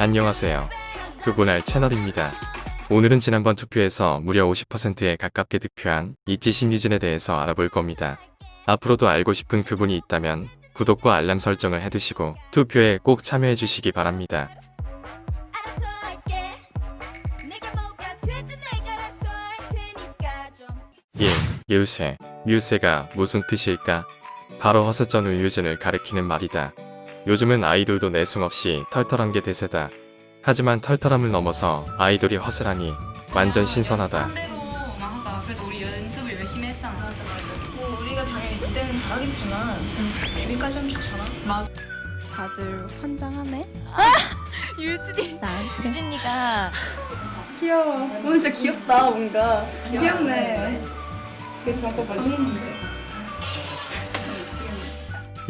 안녕하세요. 그분할 채널입니다. 오늘은 지난번 투표에서 무려 50%에 가깝게 득표한 이지 신유진에 대해서 알아볼 겁니다. 앞으로도 알고 싶은 그분이 있다면 구독과 알람 설정을 해두시고 투표에 꼭 참여해 주시기 바랍니다. 1. 유세. 유세가 무슨 뜻일까? 바로 허세전 을유진을 가리키는 말이다. 요즘은 아이돌도 내숭 없이 털털한 게 대세다. 하지만 털털함을 넘어서 아이돌이 허세라니 완전 신선하다. 하자. 그래도 우리 연습을 열심히 했잖아. 맞아 맞아. 뭐 우리가 당연히 무대는 잘하겠지만 좀 데뷔까지 하면 좋잖아. 맞아. 다들 환장하네? 유진이. 나한테 유진이가 귀여워. 오늘 진짜 귀엽다 뭔가. 귀엽네. 그 잠깐 성인인데.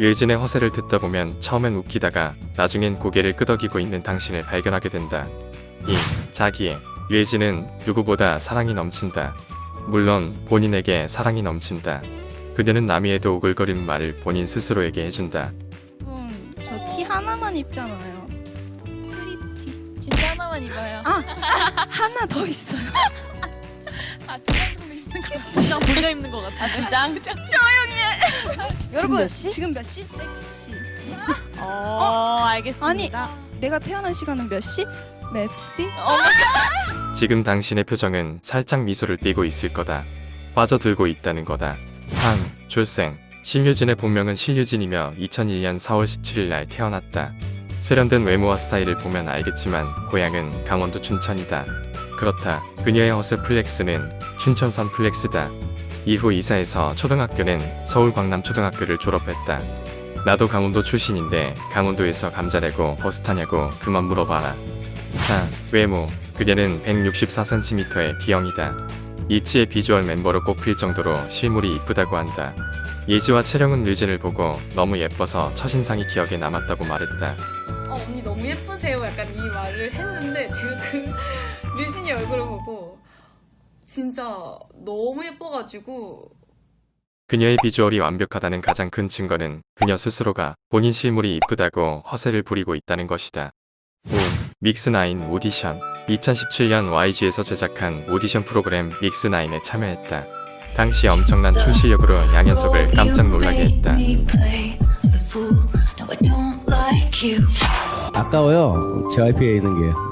유해진의 허세를 듣다 보면 처음엔 웃기다가 나중엔 고개를 끄덕이고 있는 당신을 발견하게 된다. 2. 자기애. 유해진은 누구보다 사랑이 넘친다. 물론 본인에게 사랑이 넘친다. 그녀는 남이에도 오글거리는 말을 본인 스스로에게 해준다. 여러분 저티 하나만 입잖아요 프리티 진짜 하나만 입어요. 하나 더 있어요 아, 정도 입는 거 같아. 두장 돌려 입는 거 같아. 두 장. 여러분 몇 시? 지금 몇 시? 섹시 어, 알겠습니다. 내가 태어난 시간은 몇 시? 맵시? 지금 당신의 표정은 살짝 미소를 띠고 있을 거다. 빠져들고 있다는 거다. 3. 출생. 신유진의 본명은 신유진이며 2001년 4월 17일 날 태어났다. 세련된 외모와 스타일을 보면 알겠지만 고향은 강원도 춘천이다. 그렇다. 그녀의 허세 플렉스는 춘천산 플렉스다. 이후 이사해서 초등학교는 서울 광남초등학교를 졸업했다. 나도 강원도 출신인데 강원도에서 감자래고 버스 타냐고 그만 물어봐라. 4. 외모. 그녀는 164cm의 B형이다. 이치의 비주얼 멤버로 꼽힐 정도로 실물이 이쁘다고 한다. 예지와 채령은 류진을 보고 너무 예뻐서 첫인상이 기억에 남았다고 말했다. 어, 언니 너무 예쁘세요. 약간 이 말을 했는데 제가 그 류진이 얼굴을 보고 진짜 너무 예뻐가지고 그녀의 비주얼이 완벽하다는 가장 큰 증거는 그녀 스스로가 본인 실물이 이쁘다고 허세를 부리고 있다는 것이다. 5. 믹스9 오디션 2017년 YG에서 제작한 오디션 프로그램 믹스9에 참여했다. 당시 엄청난 춤 실력으로 양현석을 깜짝 놀라게 했다. 아까워요. JYP에 있는 게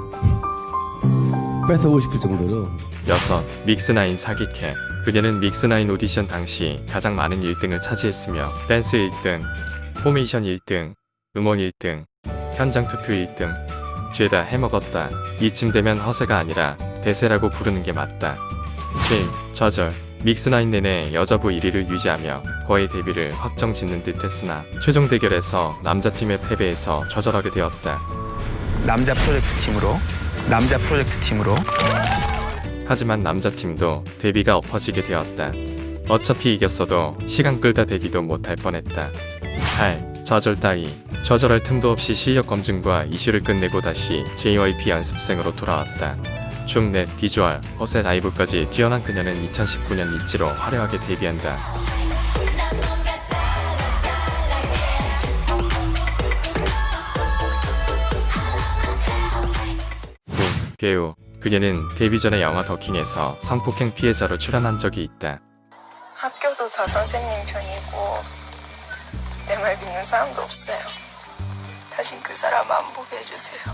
뺏어오고 싶을 정도로 6. 믹스9 사기캐 그녀는 믹스9 오디션 당시 가장 많은 1등을 차지했으며 댄스 1등, 포메이션 1등, 음원 1등, 현장 투표 1등 죄다 해먹었다. 이쯤 되면 허세가 아니라 대세라고 부르는 게 맞다. 7. 저절 믹스9 내내 여자부 1위를 유지하며 거의 데뷔를 확정 짓는 듯 했으나 최종 대결에서 남자팀의 패배에서 좌절하게 되었다. 남자 프로젝트 팀으로 남자 프로젝트 팀으로 하지만 남자팀도 데뷔가 엎어지게 되었다. 어차피 이겼어도 시간 끌다 데뷔도 못할 뻔했다. 8. 좌절 따위. 좌절할 틈도 없이 실력 검증과 이슈를 끝내고 다시 JYP 연습생으로 돌아왔다. 춤, 랩, 비주얼, 허세 라이브까지 뛰어난 그녀는 2019년 있지로 화려하게 데뷔한다. 배우. 그녀는 데뷔 전에 영화 더킹에서 성폭행 피해자로 출연한 적이 있다. 학교도 다 선생님 편이고 내 말 믿는 사람도 없어요. 다신 그 사람 안 보게 해주세요.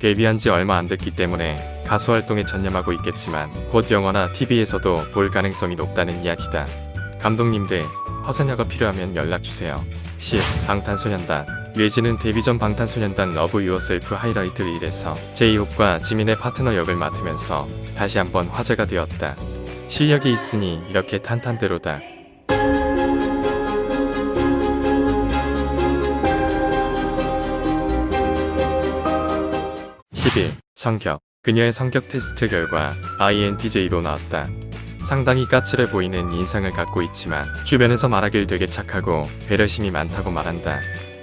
데뷔한 지 얼마 안 됐기 때문에 가수 활동에 전념하고 있겠지만 곧 영화나 TV에서도 볼 가능성이 높다는 이야기다. 감독님들, 허세녀가 필요하면 연락 주세요. 10. 방탄소년단 예지는 데뷔 전 방탄소년단 러브 유어셀프 하이라이트 릴에서 제이홉과 지민의 파트너 역을 맡으면서 다시 한번 화제가 되었다. 실력이 있으니 이렇게 탄탄대로다. 11. 성격. 그녀의 성격 테스트 결과 INTJ로 나왔다. 상당히 까칠해 보이는 인상을 갖고 있지만 주변에서 말하길 되게 착하고 배려심이 많다고 말한다.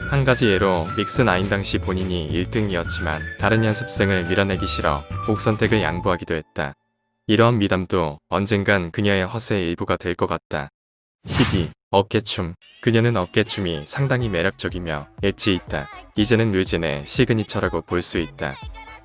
한 가지 예로 믹스9 당시 본인이 1등이었지만 다른 연습생을 밀어내기 싫어 곡 선택을 양보하기도 했다. 이러한 미담도 언젠간 그녀의 허세의 일부가 될 것 같다. 12. 어깨춤. 그녀는 어깨춤이 상당히 매력적이며 엣지 있다. 이제는 류진의 시그니처라고 볼 수 있다.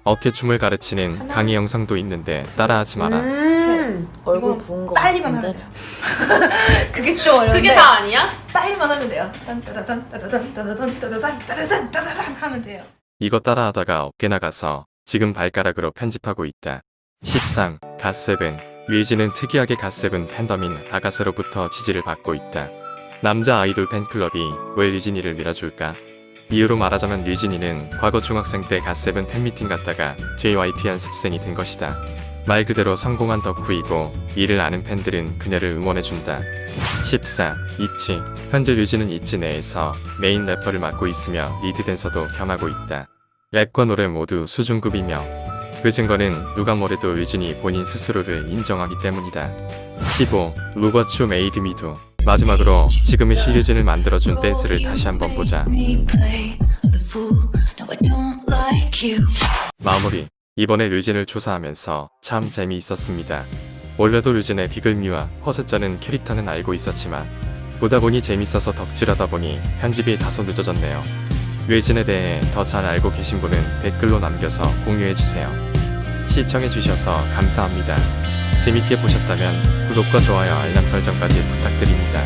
어깨춤을 가르치는 강의 영상도 있는데 따라하지 마라. 음. 얼굴 부은 거 빨리만 같은데. 하면 돼요. 그게 좀 어려운데 그게 다 아니야? 빨리만 하면 돼요. 딴따다단 따다단 따다단 따다단 따다단 따다단 하면 돼요. 이거 따라하다가 어깨 나가서 지금 발가락으로 편집하고 있다. 13. 갓세븐. 류진은 특이하게 갓세븐 팬덤인 아가새로부터 지지를 받고 있다. 남자 아이돌 팬클럽이 왜 류진이를 밀어줄까? 이유로 말하자면 류진이는 과거 중학생 때 갓세븐 팬미팅 갔다가 JYP 연습생이 된 것이다. 말 그대로 성공한 덕후이고 이를 아는 팬들은 그녀를 응원해준다. 14. 이치. 현재 류진은 이치 내에서 메인 래퍼를 맡고 있으며 리드 댄서도 겸하고 있다. 랩과 노래 모두 수준급이며 그 증거는 누가 뭐래도 류진이 본인 스스로를 인정하기 때문이다. 15. 루버추 메이드 미두 마지막으로 지금의 실류진을 만들어준 댄스를 다시 한번 보자. 마무리 이번에 류진을 조사하면서 참 재미있었습니다. 원래도 류진의 비글미와 허세짜는 캐릭터는 알고 있었지만 보다 보니 재밌어서 덕질하다 보니 편집이 다소 늦어졌네요. 류진에 대해 더 잘 알고 계신 분은 댓글로 남겨서 공유해주세요. 시청해주셔서 감사합니다. 재밌게 보셨다면 구독과 좋아요 알람 설정까지 부탁드립니다.